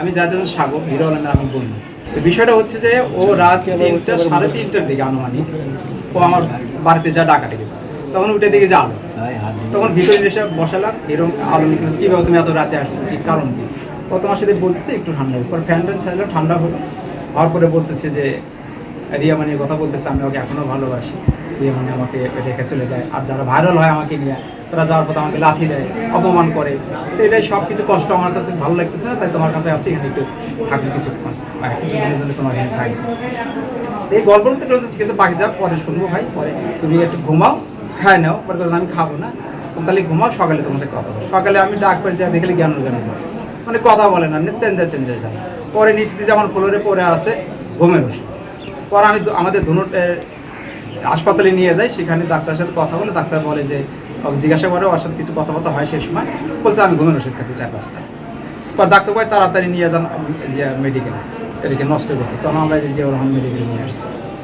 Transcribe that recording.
আমি যাদের সাগর হিরো আলমের আমি বন্ধু তো বিষয়টা হচ্ছে যে ও রাত তিনটা সাড়ে তিনটার দিকে আনুমানিক ও আমার বাড়িতে যা ডাকা ডেকে তখন উঠে দিকে যা আলো। তখন ভিতরে এসে বসালাম এরকম আলো নিকলেছে কীভাবে তুমি এত রাতে আসছো? কি কারণ কি? ও তোমার সাথে বলতেছে একটু ঠান্ডা পরে ফ্যান ট্যান চাইলো ঠান্ডা হলো হওয়ার পরে বলতেছে যে রিয়া রিয়ামানির কথা বলতেছে আমি ওকে এখনও ভালোবাসি। রিয়ামানি আমাকে রেখে চলে যায়। আর যারা ভাইরাল হয় আমাকে নিয়ে তারা যাওয়ার পথে আমাকে লাথি দেয়, অপমান করে। তো এটাই সব কিছু কষ্ট আমার কাছে, ভালো লাগতেছে না, তাই তোমার কাছে আছি, এখানে একটু থাকবে কিছুক্ষণ। বা কিছু দিনের জন্য তোমার এখানে থাকবে। এই গল্প বলতে ঠিক আছে বাকিটা পরে শুনব ভাই, পরে। তুমি একটু ঘুমাও, খায় নাও পরে কথা আমি খাব না। তুমি তাহলে ঘুমাও, সকালে তোমার সাথে কথা সকালে আমি ডাক করে যাই দেখলে জ্ঞান জ্ঞান মানে কথা বলে না তেন্দে তেন্দে যায় পরে নিশ্চিত দিয়ে আমার ফ্লোরে পরে আসে ঘুমের ওষুধ পরে আমি আমাদের ধনুট হাসপাতালে নিয়ে যাই, সেখানে ডাক্তারের সাথে কথা বলে, ডাক্তার বলে যে জিজ্ঞাসা করে ওর সাথে কিছু কথাবার্তা হয় সেই সময়। বলছে, আমি ঘুমের ওষুধ খাচ্ছি, চার পাঁচটা। বা ডাক্তার ভাই তাড়াতাড়ি নিয়ে যান মেডিকেলে এদিকে নষ্ট করতে। তখন আমরা যে, ওরকম মেডিকেলে নিয়ে আসছি।